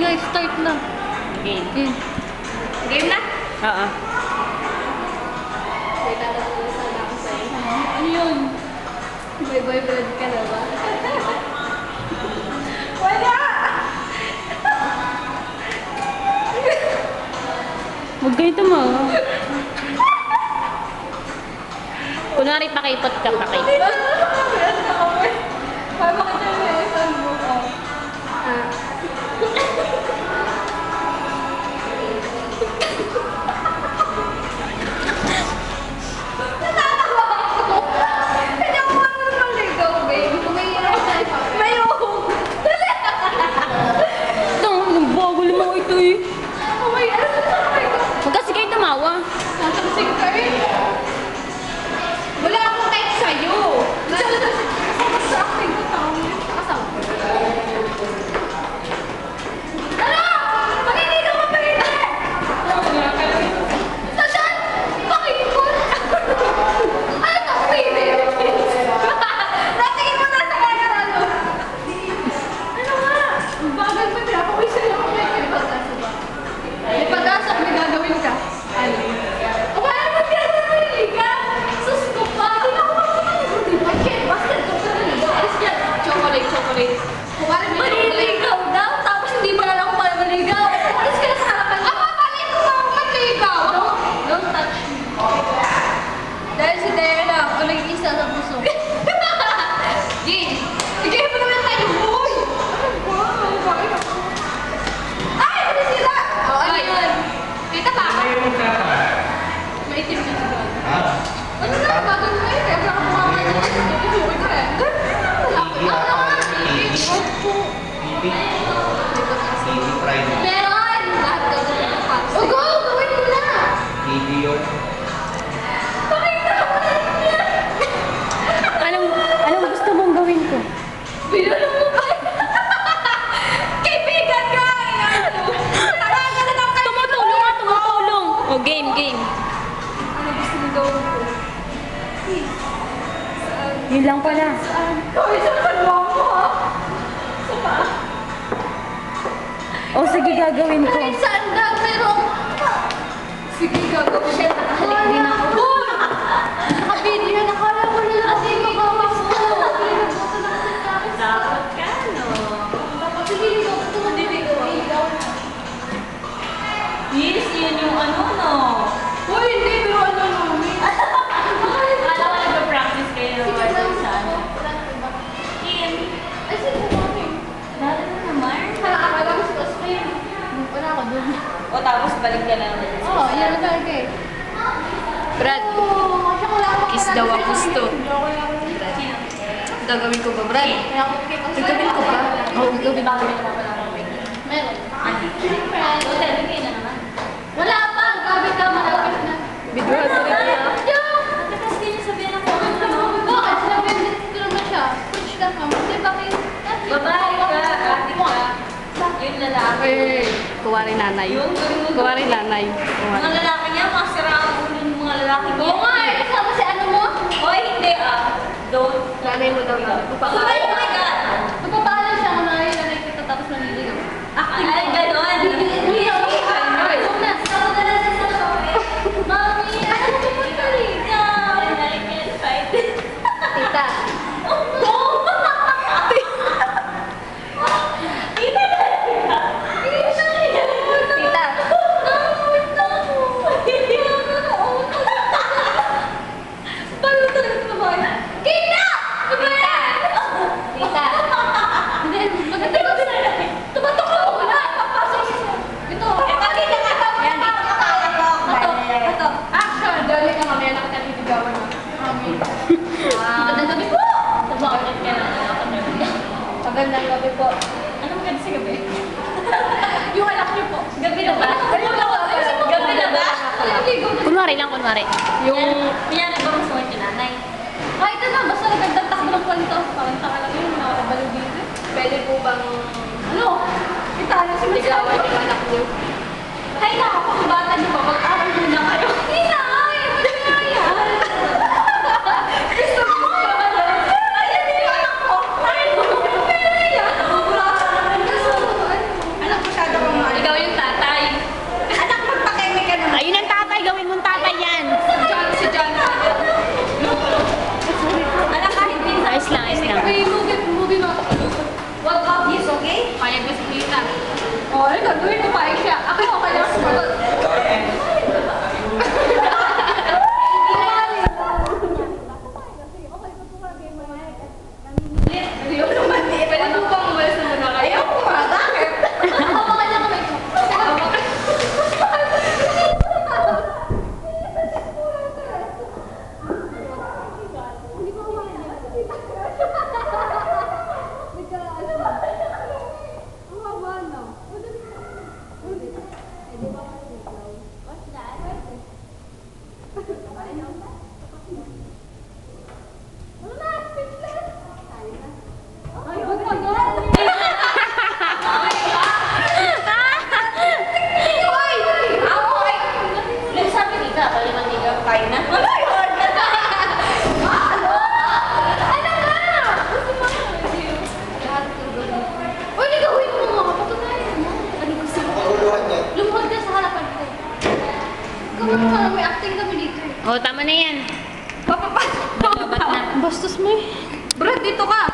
nga, start na. Game. Hmm. Game na? Oo. May tatanong sana ako sa'yo. Ano yun? May boyfriend ka na ba? Wala! Huwag ganito mo. Kunwari pakipot ka, pakipot. Kaya mo maniligaw daw, tapos hindi na lang ako pala maligaw. Alis ka na sa harapan ko. Ama, palit ko ako manligaw. Don't, don't touch me. Dahil si Diana, ako nag-iisa sa puso. Gin, sige mo naman tayo. Uy! Ano ba? Ay! Ano sila? Oh, ano yun? Kita ba? Maitim na siguro. Ano na? Bago mo eh. Kaya wala ka ka dyan. Itutuloy ko eh. Ganun. Ano nga? Meron! Lahat ka dyan. Oh, go! Gawin mo na! Na niya! Anong, anong gusto mong gawin ko? Binalo mo ba? Kaibigan ka! Taragan na lang kayo! Tumutulong nga, tumutulong. O, game, game. Ano gusto mo gawin ko? Yun lang pala. Saan? Kawin sa kalwa mo? Sa? O, sige, gagawin ko. Daw, pero... Sige, gagawin siya. Nakahalik din. O, tapos balik ka na naman. Oo, oh, yan ang talaga eh. Brad, Kiss daw ang gusto. Gagawin ko ba, Brad? Gagawin ko ba? Oo, gagawin ko. Meron. Siyempre. Hotel, bigay na naman. Wala pa. Gabi ka, malapit na. Bidyohan mo rin niya. Ate, naman siya. Push lang ka. Yung. Eh, kuwari nanay. Yung mo. Kuwari nanay. Mga Kuwari. lalaki niya, mga sira ang ulo ng mga lalaki. Oo nga eh. Kasama si ano mo? Hoy, hindi ah. Don't. Nanay mo daw yun. Oh my God! Magpapaalam siya kung nakikita na kita tapos maniligaw. Acting Ay, ganon. Hindi ako. Ay, na. Ako na lang sa shopping. Mami, ano ba mo Ikaw, I get excited. Tita. Tita. Paano talaga ito ba? Kita! Ano ba yan? Tita. Hindi, maganda ba sila? Tumatok ako wala. Papasok siya. Ito. Eh, pakita nga ito. Yan. Ito. Ito. Action. Dali ka mamaya nakataligawan mo. Mami. Magandang gabi po. Bakit ka na? Magandang gabi po. Ano maganda sa gabi? Yung anak niyo po. Gabi na ba? Wala ko. Gabi na ba? Na. Kunwari lang, kunwari. Yung... Kunyari ba mas പരീക്ഷ അപ്പൊ പരീക്ഷ Oh, tama na yan. Papapas! Babat. Bastos mo eh. Brad, dito ka!